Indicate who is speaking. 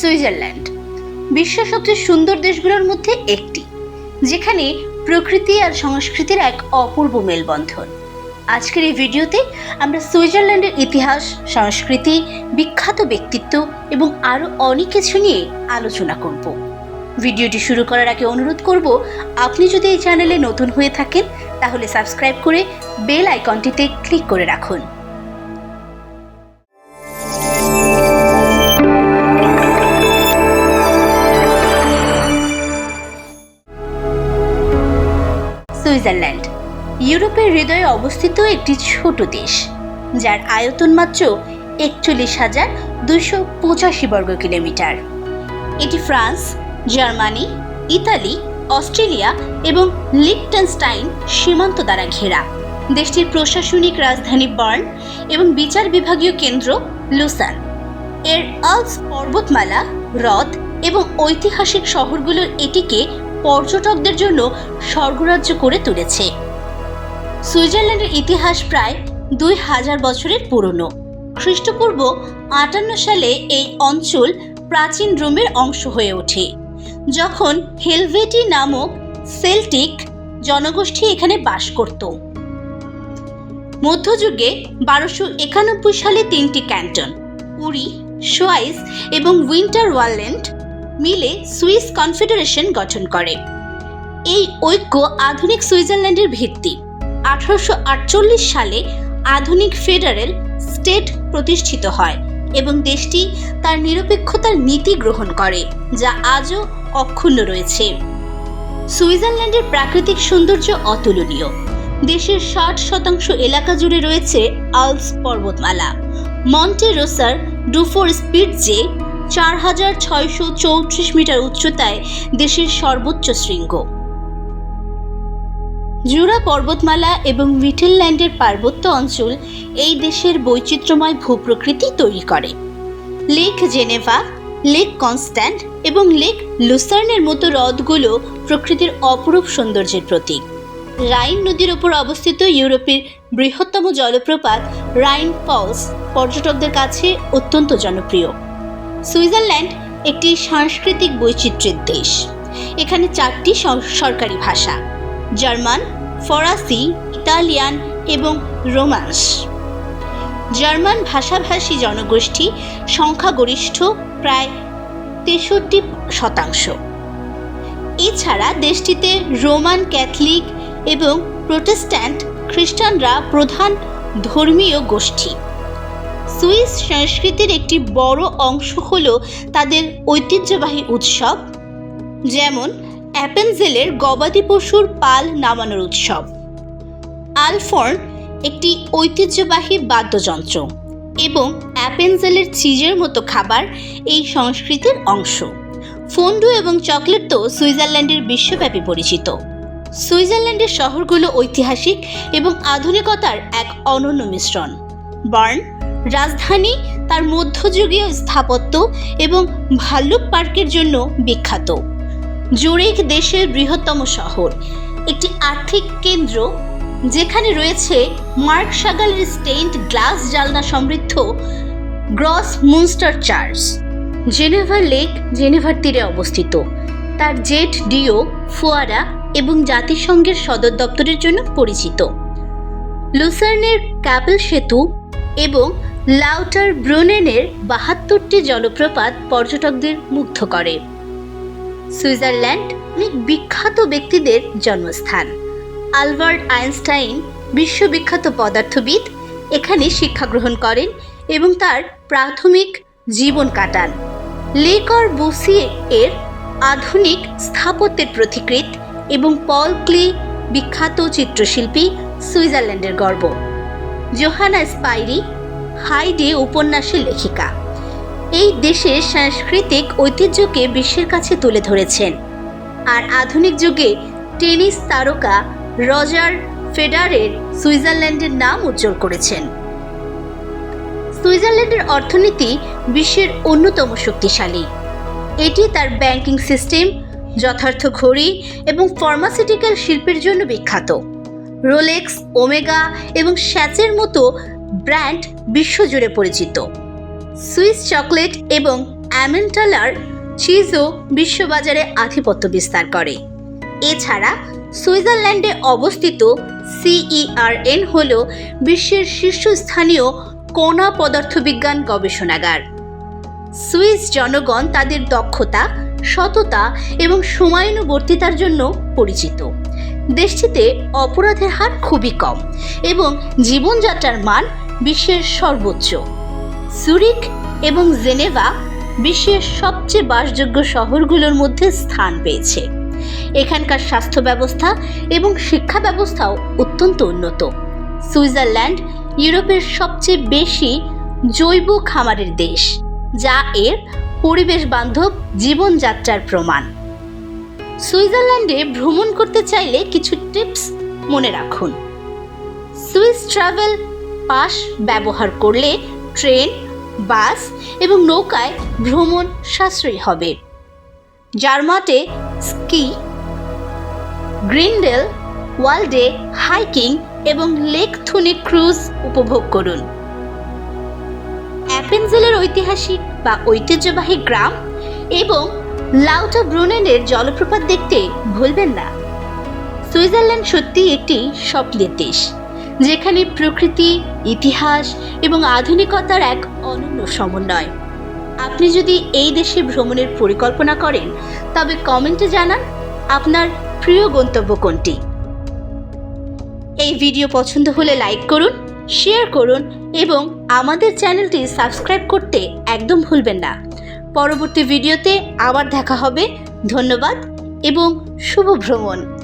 Speaker 1: Switzerland. বিশ্বের সবচেয়ে সুন্দর দেশগুলোর মধ্যে একটি, যেখানে প্রকৃতি আর সংস্কৃতির এক অপূর্ব মেলবন্ধন। আজকের এই ভিডিওতে আমরা সুইজারল্যান্ডের ইতিহাস, সংস্কৃতি, বিখ্যাত ব্যক্তিত্ব এবং আরও অনেক কিছু নিয়ে আলোচনা করব। ভিডিওটি শুরু করার আগে অনুরোধ করব, আপনি যদি এই চ্যানেলে নতুন হয়ে থাকেন, তাহলে সাবস্ক্রাইব করে বেল আইকনটিতে ক্লিক করে রাখুন। সুইজারল্যান্ড। ইউরোপের হৃদয়ে অবস্থিত একটি ছোট দেশ, যার আয়তন মাত্র একচল্লিশ হাজার দুশো পঁচাশি বর্গ কিলোমিটার। এটি ফ্রান্স, জার্মানি, ইতালি, অস্ট্রেলিয়া এবং লিকটেনস্টাইন সীমান্ত দ্বারা ঘেরা। দেশটির প্রশাসনিক রাজধানী বার্ন এবং বিচার বিভাগীয় কেন্দ্র লুসান। এর আলস পর্বতমালা, হ্রদ এবং ঐতিহাসিক শহরগুলোর এটিকে পর্যটকদের জন্য স্বর্গরাজ্য করে তুলেছে। সুইজারল্যান্ডের ইতিহাস প্রায় দুই হাজার বছরের পুরনো। খ্রিস্টপূর্ব আটান্ন সালে এই অঞ্চল প্রাচীন রোমের অংশ হয়ে ওঠে। যখন হেলভেটি নামক সেল্টিক জনগোষ্ঠী এখানে বাস করত। মধ্যযুগে বারোশো একানব্বই সালে তিনটি ক্যান্টন, উরি, সোয়াইস এবং উইন্টার ওয়ারল্যান্ড মিলে সুইস কনফেডারেশন গঠন করে। এই ঐক্য আধুনিক সুইজারল্যান্ডের ভিত্তি। আঠারোশো আটচল্লিশ সালে আধুনিক ফেডারেল স্টেট প্রতিষ্ঠিত হয় এবং দেশটি তার নিরপেক্ষতার নীতি গ্রহণ করে, যা আজও অক্ষুণ্ণ রয়েছে। সুইজারল্যান্ডের প্রাকৃতিক সৌন্দর্য অতুলনীয়। দেশের ষাট শতাংশ এলাকা জুড়ে রয়েছে আলস পর্বতমালা। মন্টে রোসার ডুফোর স্পিডজে চার হাজার ছয়শো চৌত্রিশ মিটার উচ্চতায় দেশের সর্বোচ্চ শৃঙ্গ। জুরা পর্বতমালা এবং ভিটেলল্যান্ডের পার্বত্য অঞ্চল এই দেশের বৈচিত্র্যময় ভূপ্রকৃতি তৈরি করে। লেক জেনেভা, লেক কনস্ট্যান্ট এবং লেক লুসার্নের মতো হ্রদগুলো প্রকৃতির অপরূপ সৌন্দর্যের প্রতীক। রাইন নদীর ওপর অবস্থিত ইউরোপের বৃহত্তম জলপ্রপাত রাইন ফলস পর্যটকদের কাছে অত্যন্ত জনপ্রিয়। সুইজারল্যান্ড একটি সাংস্কৃতিক বৈচিত্র্যের দেশ। এখানে চারটি সরকারি ভাষা, জার্মান, ফরাসি, ইতালিয়ান এবং রোমান্স। জার্মান ভাষাভাষী জনগোষ্ঠী সংখ্যাগরিষ্ঠ প্রায় তেষট্টি শতাংশ। এছাড়া দেশটিতে রোমান ক্যাথলিক এবং প্রোটেস্ট্যান্ট খ্রিস্টানরা প্রধান ধর্মীয় গোষ্ঠী। সুইস সংস্কৃতির একটি বড় অংশ হল তাদের ঐতিহ্যবাহী উৎসব, যেমন অ্যাপেনজেলের গবাদি পশুর পাল নামানোর উৎসব। আলফর্ন একটি ঐতিহ্যবাহী বাদ্যযন্ত্র এবং অ্যাপেনজেলের চিজের মতো খাবার এই সংস্কৃতির অংশ। ফন্ডু এবং চকলেট তো সুইজারল্যান্ডের বিশ্বব্যাপী পরিচিত। সুইজারল্যান্ডের শহরগুলো ঐতিহাসিক এবং আধুনিকতার এক অনন্য মিশ্রণ। বার্ন রাজধানী, তার মধ্যযুগীয় স্থাপত্য এবং ভাল্লুক পার্কের জন্য বিখ্যাত। জুরিক দেশের বৃহত্তম শহর, একটি আর্থিক কেন্দ্র যেখানে রয়েছে মার্ক সাগালের স্টেইনড গ্লাস জালনা সমৃদ্ধ Gross Munster church. Geneva Lake জেনেভার তীরে অবস্থিত। তার জেট ডিও, ফোয়ারা এবং জাতিসংঘের সদর দপ্তরের জন্য পরিচিত। লুসার্নের ক্যাপেল সেতু এবং লাউটার ব্রুনেনের বাহাত্তরটি জলপ্রপাত পর্যটকদের মুগ্ধ করে। সুইজারল্যান্ড অনেক বিখ্যাত ব্যক্তিদের জন্মস্থান। আলবার্ট আইনস্টাইন বিশ্ববিখ্যাত পদার্থবিদ, এখানে শিক্ষা গ্রহণ করেন এবং তার প্রাথমিক জীবন কাটান। লেকর বুসিয়ে এর আধুনিক স্থাপত্যের প্রতিকৃত এবং পল ক্লি বিখ্যাত চিত্রশিল্পী সুইজারল্যান্ডের গর্ব। জোহানা স্পাইরি হাইডে উপন্যাসের লেখিকা। এই দেশের সাংস্কৃতিক ঐতিহ্যকে বিশ্বের কাছে তুলে ধরেছেন। আর আধুনিক যুগে টেনিস তারকা রজার ফেডারের সুইজারল্যান্ডের নাম উজ্জ্বল করেছেন। সুইজারল্যান্ডের অর্থনীতি বিশ্বের অন্যতম শক্তিশালী। এটি তার ব্যাংকিং সিস্টেম, যথার্থ ঘড়ি এবং ফার্মাসিউটিক্যাল শিল্পের জন্য বিখ্যাত। রোলেক্স, ওমেগা এবং স্যাচের মতো ব্র্যান্ড বিশ্বজুড়ে পরিচিত। সুইস চকলেট এবং অ্যামেন্টালার চিজও বিশ্ববাজারে আধিপত্য বিস্তার করে। এছাড়া সুইজারল্যান্ডে অবস্থিত সিইআরএন হল বিশ্বের শীর্ষস্থানীয় কণা পদার্থবিজ্ঞান গবেষণাগার। সুইস জনগণ তাদের দক্ষতা, সততা এবং সময়ানুবর্তিতার জন্য পরিচিত। দেশটিতে অপরাধের হার খুবই কম এবং জীবনযাত্রার মান বিশ্বের সর্বোচ্চ। সুরিক এবং জেনেভা বিশ্বের সবচেয়ে বাসযোগ্য শহরগুলোর মধ্যে স্থান পেয়েছে। এখানকার স্বাস্থ্য ব্যবস্থা এবং শিক্ষা ব্যবস্থাও অত্যন্ত উন্নত। সুইজারল্যান্ড ইউরোপের সবচেয়ে বেশি জৈব খামারের দেশ, যা এর পরিবেশ বান্ধব জীবনযাত্রার প্রমাণ। সুইজারল্যান্ডে ভ্রমণ করতে চাইলে কিছু টিপস মনে রাখুন। সুইস ট্রাভেল পাস ব্যবহার করলে ট্রেন, বাস এবং নৌকায় ভ্রমণ সাশ্রয়ী হবে। জার্মাটে স্কি, গ্রিনডেল ওয়ার্ল্ডে হাইকিং এবং লেক থুনে ক্রুজ উপভোগ করুন। অ্যাপেনজেলের ঐতিহাসিক বা ঐতিহ্যবাহী গ্রাম এবং লাউটা ব্রুনেনের জলপ্রপাত দেখতে ভুলবেন না। সুইজারল্যান্ড সত্যি একটি স্বপ্নের দেশ। যেখানে প্রকৃতি, ইতিহাস এবং আধুনিকতার এক অনন্য সমন্বয়। আপনি যদি এই দেশে ভ্রমণের পরিকল্পনা করেন, তবে কমেন্টে জানান আপনার প্রিয় গন্তব্য কোনটি। এই ভিডিও পছন্দ হলে লাইক করুন, শেয়ার করুন এবং আমাদের চ্যানেলটি সাবস্ক্রাইব করতে একদম ভুলবেন না। পরবর্তী ভিডিওতে আবার দেখা হবে। ধন্যবাদ এবং শুভ ভ্রমণ।